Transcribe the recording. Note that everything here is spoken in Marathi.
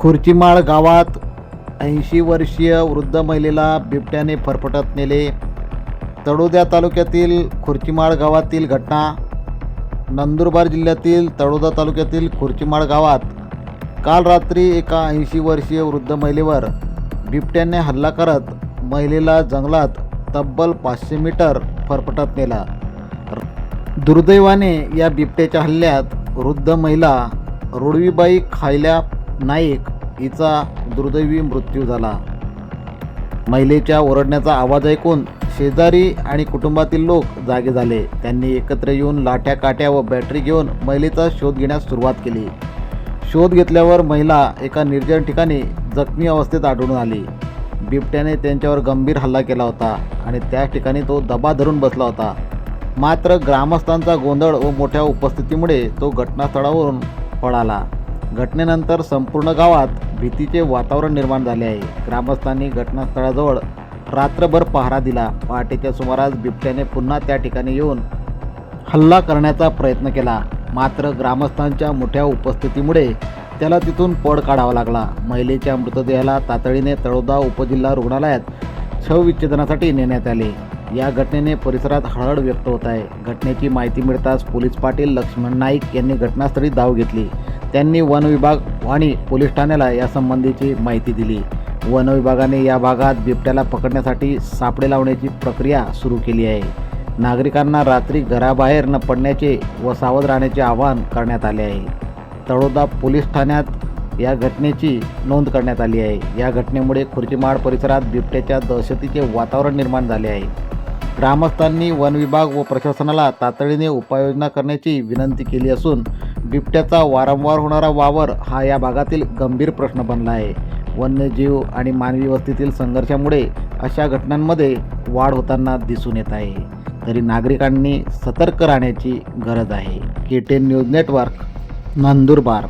खुर्चीमाळ गावात ऐंशी वर्षीय वृद्ध महिलेला बिबट्याने फरफटत नेले. तळोद्या तालुक्यातील खुर्चीमाळ गावातील घटना नंदुरबार जिल्ह्यातील तळोदा तालुक्यातील खुर्चीमाळ गावात काल रात्री एका ऐंशी वर्षीय वृद्ध महिलेवर बिबट्याने हल्ला करत महिलेला जंगलात तब्बल पाचशे मीटर फरफटत नेला. दुर्दैवाने या बिबट्याच्या हल्ल्यात वृद्ध महिला रुडवीबाई खायल्या नाईक हिचा दुर्दैवी मृत्यू झाला. महिलेच्या ओरडण्याचा आवाज ऐकून शेजारी आणि कुटुंबातील लोक जागे झाले. त्यांनी एकत्र येऊन लाठ्या काट्या व बॅटरी घेऊन महिलेचा शोध घेण्यास सुरुवात केली. शोध घेतल्यावर महिला एका निर्जन ठिकाणी जखमी अवस्थेत आढळून आली. बिबट्याने त्यांच्यावर गंभीर हल्ला केला होता आणि त्या ठिकाणी तो दबा धरून बसला होता. मात्र ग्रामस्थांचा गोंधळ व मोठ्या उपस्थितीमुळे तो घटनास्थळावरून पळाला. घटनेनंतर संपूर्ण गावात भीतीचे वातावरण निर्माण झाले आहे. ग्रामस्थांनी घटनास्थळाजवळ रात्रभर पहारा दिला. पहाटेच्या सुमारास बिबट्याने पुन्हा त्या ठिकाणी येऊन हल्ला करण्याचा प्रयत्न केला. मात्र ग्रामस्थांच्या मोठ्या उपस्थितीमुळे त्याला तिथून पळ काढावा लागला. महिलेच्या मृतदेहाला तातडीने तळोदा उपजिल्हा रुग्णालयात शवविच्छेदनासाठी नेण्यात आले. या घटनेने परिसरात हळहळ व्यक्त होत आहे. घटनेची माहिती मिळताच पोलीस पाटील लक्ष्मण नाईक यांनी घटनास्थळी धाव घेतली. त्यांनी वन विभाग आणि पोलीस ठाण्याला यासंबंधीची माहिती दिली. वन विभागाने या भागात बिबट्याला पकडण्यासाठी सापडे लावण्याची प्रक्रिया सुरू केली आहे. नागरिकांना रात्री घराबाहेर न पडण्याचे व सावध राहण्याचे आवाहन करण्यात आले आहे. तळोदा पोलीस ठाण्यात या घटनेची नोंद करण्यात आली आहे. या घटनेमुळे खुर्चीमाड परिसरात बिबट्याच्या दहशतीचे वातावरण निर्माण झाले आहे. ग्रामस्थांनी वन विभाग व प्रशासनाला तातडीने उपाययोजना करण्याची विनंती केली असून बिबट्याचा वारंवार होणारा वावर हा या भागातील गंभीर प्रश्न बनला आहे. वन्यजीव आणि मानवी वस्तीतील संघर्षामुळे अशा घटनांमध्ये वाढ होताना दिसून येत आहे. तरी नागरिकांनी सतर्क राहण्याची गरज आहे. K ten news network Nandurbar.